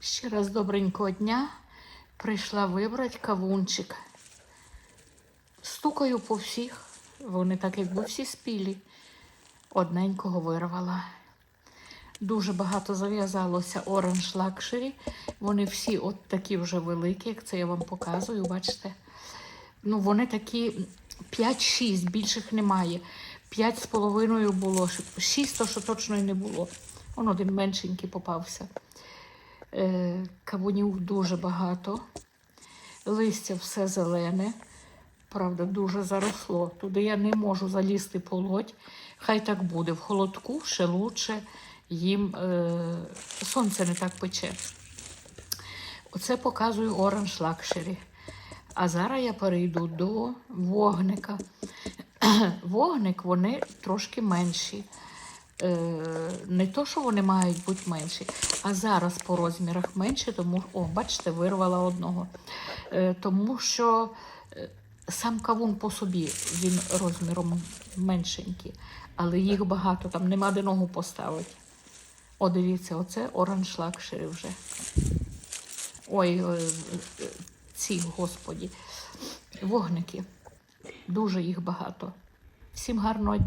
Ще раз добренького дня. Прийшла вибрати кавунчик. Стукаю по всіх. Вони так, якби всі спілі. Одненького вирвала. Дуже багато зав'язалося Orange Luxury. Вони всі от такі вже великі, як це я вам показую, бачите. Ну, вони такі 5-6, більших немає. 5,5 було, 6 то що точно і не було. Он один меншенький попався. Е, кавунів дуже багато. Листя все зелене. Правда, дуже заросло. Туди я не можу залізти полоть. Хай так буде. В холодку ще лучше їм е, сонце не так пече. Оце показую Orange Luxury. А зараз я перейду до вогника. Вогник вони трошки менші. Е, не то, що вони мають бути менші, а зараз по розмірах менші, тому о, бачите, вирвала одного. Е, тому що е, сам кавун по собі він розміром меншенький, але їх багато, там нема де ногу поставити. О, дивіться, оце Orange Luxury вже. Ой, ці, господі, вогники. Дуже їх багато. Всім гарного дня.